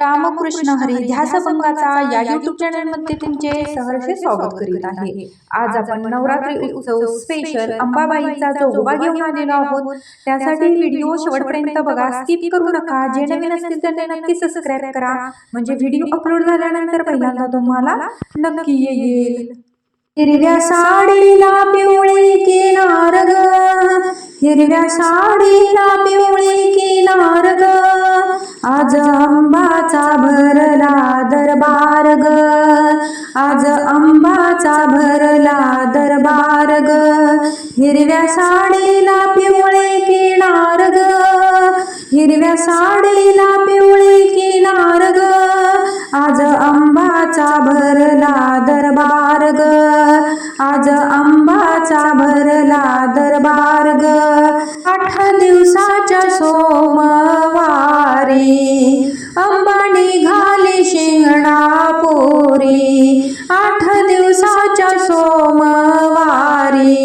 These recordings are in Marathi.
रामकृष्ण हरी ध्यासभंगाचा या युट्यूब चॅनलमध्ये तुमचे सहर्ष स्वागत करीत आहे. आज आपण नवरात्री उत्सव स्पेशल अंबाबाईचा जोगवा घेऊन आलेलो आहोत. त्यासाठी व्हिडिओ शेवटपर्यंत बघा. स्किप करू नका. जे नवीन असतील त्यांनी नक्की सबस्क्राईब करा. म्हणजे व्हिडिओ अपलोड झाल्यानंतर पहिल्यांदा तुम्हाला नक्की येईल. हिरव्या साडीला पिवळी किनार ग. हिरव्या साडीला पिवळी किनार ग. अंबाचा भरला दरबार ग आज अंबाचा भरला दरबार ग हिरव्या साडीला पिवळे किनार ग हिरव्या साडीला पिवळे किनार ग आज अंबाचा भरला दरबार ग आज अंबाचा भरला दरबार ग आठ दिवसाच्या सोमवारी अंबानी घाली शिंगणापुरी आठ दिवसाच्या सोमवारी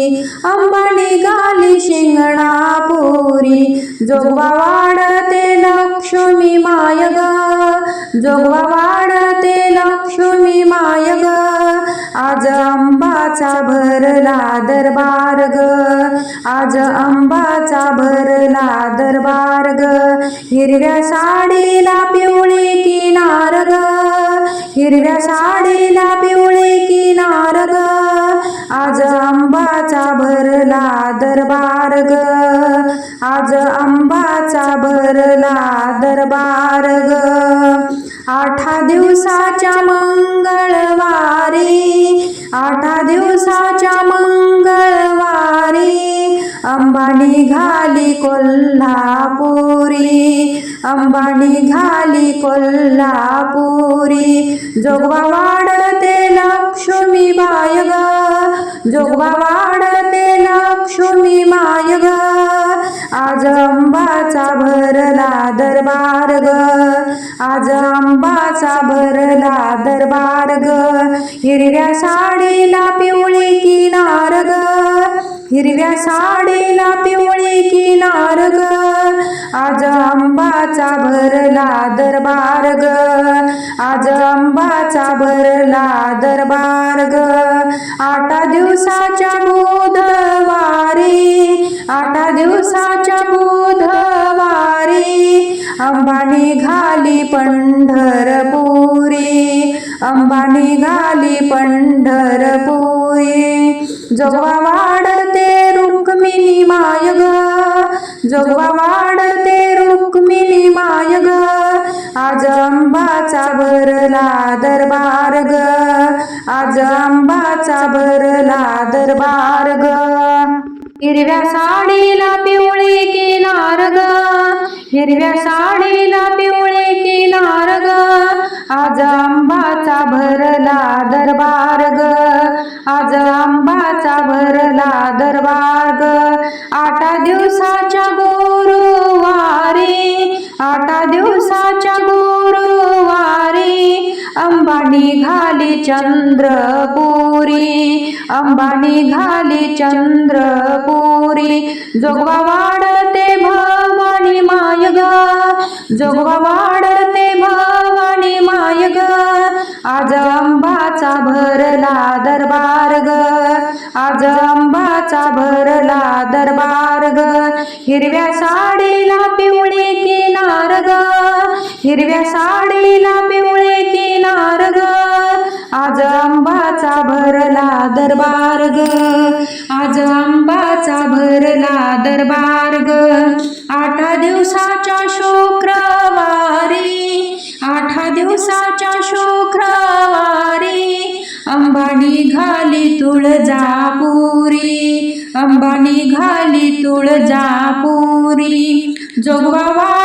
अंबानी घाली शिंगणापुरी जोगवा वाढते लक्ष्मी माय ग जोगवा वाढते लक्ष्मी माय ग आज अंबाचा भरला दरबार ग. आज अंबाचा भरला दरबार ग. हिरव्या साडीला पिवळी किनार ग. हिरव्या साडीला पिवळी किनार ग. आज अंबाचा भरला दरबार ग. आज अंबाचा भरला दरबार ग. दिवसाच्या मंगळवारी अंबानी घाली कोल्हापुरी अंबानी घाली कोल्हापुरी. जोगवा वाढते लक्ष्मी माय ग जोगवा वाढते लक्ष्मी माय ग अंबाचा भरला दरबार ग आज आंबाचा भरला दरबार ग हिरव्या साडीला पिवळी किनार ग हिरव्या साडीला पिवळी किनार ग आज आंबाचा भरला दरबार ग आज आंबाचा भरला दरबार ग आठा दिवसाच्या बुधवारी आठा दिवसाच्या बुध अंबानी घाली पंढरपुरी अंबानी घाली पंढरपुरी. जोगवा वाढते रुक्मिणी माय ग जोगवा वाढते रुक्मिणी माय ग आज अंबाचा भरला दरबार ग आज अंबाचा भरला दरबार ग हिरव्या साडीला पिवळे केनार ग. हिरव्या साडीला पिवळे केनार ग. आज आंबाचा भरला दरबार ग. आज आंबाचा भरला दरबार ग. आठ दिवसाच्या गो अंबानी घाली चंद्रपुरी अंबानी घाली चंद्रपुरी. जोगवा वाढते भवानी माय ग जोगवा वाढते भवानी माय ग आज अंबाचा भरला दरबार ग आज अंबाचा भरला दरबार हिरव्या साडीला पिवळे किनार ग. हिरव्या साडीला पिवळे किनार ग. आज आंबाचा भरला दरबार ग. आज आंबाचा भरला दरबार ग. आठा दिवसाच्या शुक्रवारी आठा दिवसाच्या शुक्रवारी अंबानी घाली तुळजापुरी. अंबानी तुळजापुरी. जोगवा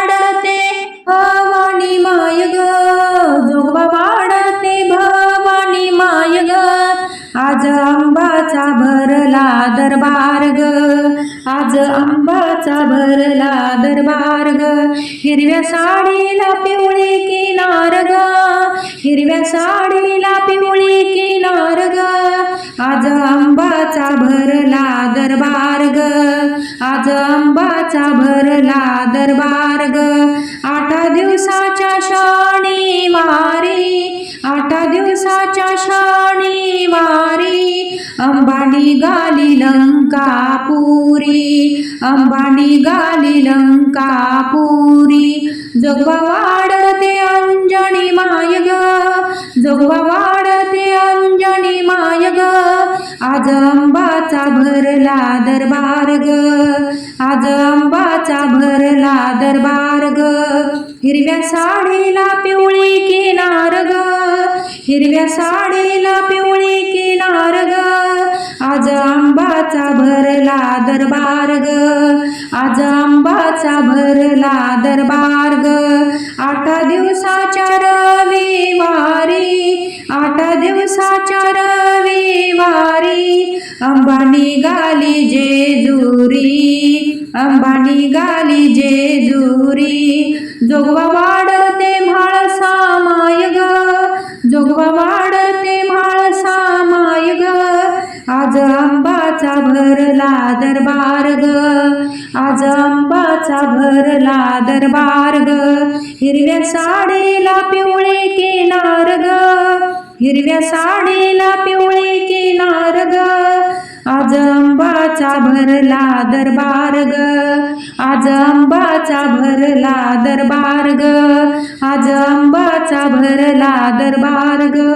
गुलाबाचा भरला दरबार ग हिरव्या साडीला पिवळी किनार ग हिरव्या साडीला पिवळी किनार ग आज आंबाचा भरला दरबार ग आज आंबाचा भरला दरबार ग आठा दिवसाच्या शाणी मारी. आठा दिवसाच्या शाणी मारी. अंबानी गाली लंग लंकापुरी जोगवा वाढते अंजनी माय ग जोगवा वाढते अंजनी माय ग आज अंबाचा भरला दरबार ग आज अंबाचा भरला दरबार ग हिरव्या साडीला पिवळी किनार ग हिरव्या साडीला पिवळी किनार ग आज आंबाचा भरला दरबार ग आज आंबाचा भरला दरबार ग आठ दिवसाच्या रविवारी आठ दिवसाच्या रविवारी अंबानी गाली जेजुरी अंबानी गाली जेजुरी. जोगवा वाढते ग आज अंबाचा भरला दरबार ग हिरव्या साडीला पिवळे किनार ग हिरव्या साडीला पिवळे किनार ग आज अंबाचा भरला दरबार ग आज अंबाचा भरला दरबार ग आज अंबाचा भरला दरबार ग